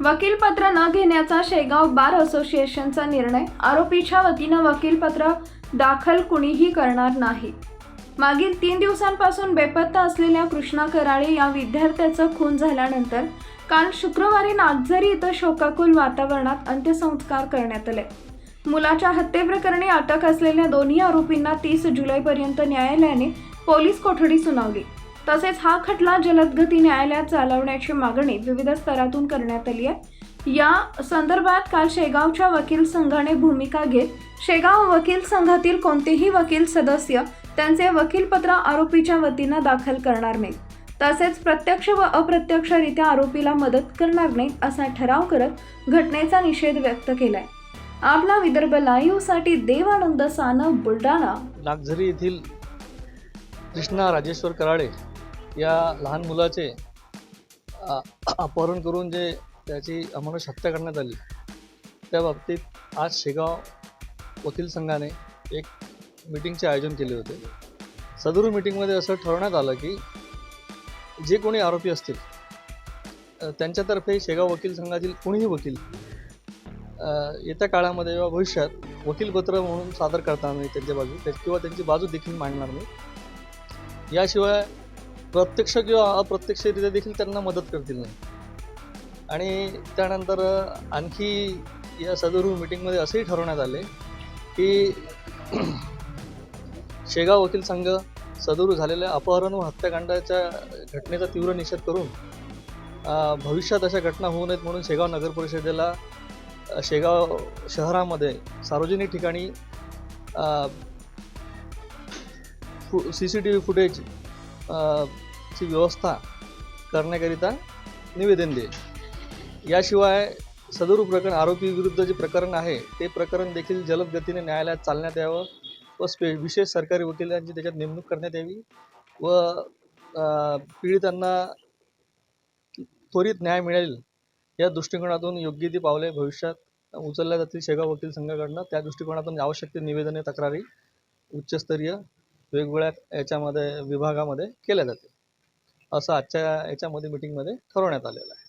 वकीलपत्र न घेण्याचा शेगाव बार असोसिएशनचा निर्णय. आरोपीच्या वतीनं वकीलपत्र दाखल कुणीही करणार नाही. मागील तीन दिवसांपासून बेपत्ता असलेल्या कृष्णा कराळे या विद्यार्थ्याचं खून झाल्यानंतर काल शुक्रवारी नागझरी इथं शोकाकुल वातावरणात अंत्यसंस्कार करण्यात आले. मुलाच्या हत्येप्रकरणी अटक असलेल्या दोन्ही आरोपींना तीस जुलैपर्यंत न्यायालयाने पोलीस कोठडी सुनावली. तसेच हा खटला जलदगती न्यायालयात चालवण्याची मागणी विविध स्तरातून करण्यात आली आहे. या संदर्भात काल शेगावच्या वकील संघाने भूमिका घेत शेगाव वकील संघातील कोणतेही वकील सदस्य त्यांचे वकीलपत्र आरोपीच्या वतीनं दाखल करणार नाही तसेच प्रत्यक्ष व अप्रत्यक्षरित्या आरोपीला मदत करणार नाही असा ठराव करत घटनेचा निषेध व्यक्त केलाय. आपला विदर्भ लाईव्हसाठी देवानंद सान बुलढाणा. नागझरी येथील कृष्णा राजेश्वर कराळे या लहान मुलाचे अपहरण करून जे त्याची अमानुष हत्या करण्यात आली त्या बाबतीत आज शेगाव वकील संघाने एक मीटिंगचे आयोजन केले होते. सदरू मीटिंगमध्ये असं ठरवण्यात आलं की जे कोणी आरोपी असतील त्यांच्यातर्फे शेगाव वकील संघातील कोणीही वकील येत्या काळामध्ये किंवा भविष्यात वकीलपत्र म्हणून सादर करताना नाही त्यांच्या बाजू किंवा त्यांची बाजू देखील मांडणार नाही. याशिवाय प्रत्यक्ष किंवा अप्रत्यक्षरित्या देखील त्यांना मदत करतील नाही. आणि त्यानंतर आणखी या सदरू मिटिंगमध्ये असंही ठरवण्यात आले की शेगाव वकील संघ सदरू झालेल्या अपहरण व हत्याकांडाच्या घटनेचा तीव्र निषेध करून भविष्यात अशा घटना होऊ नयेत म्हणून शेगाव नगर परिषदेला शेगाव शहरामध्ये सार्वजनिक ठिकाणी C C T V footage ची व्यवस्था करण्याकरिता निवेदन देईल. याशिवाय सदर प्रकरण आरोपी विरुद्ध जे प्रकरण आहे ते प्रकरण देखील जलद गतीने न्यायालयात चालण्यात यावं व स्पे विशेष सरकारी वकिलांची त्याच्यात नेमणूक करण्यात यावी व पीडितांना त्वरित न्याय मिळेल या दृष्टिकोनातून योग्य ती पावले भविष्यात उचलल्या जातील शेगाव वकील संघाकडनं. त्या दृष्टिकोनातून आवश्यक ते निवेदने तक्रारी उच्चस्तरीय वेगवेगळ्या याच्यामध्ये विभागामध्ये केल्या जातील असं आजच्या याच्यामध्ये मिटिंगमध्ये ठरवण्यात आलेलं आहे.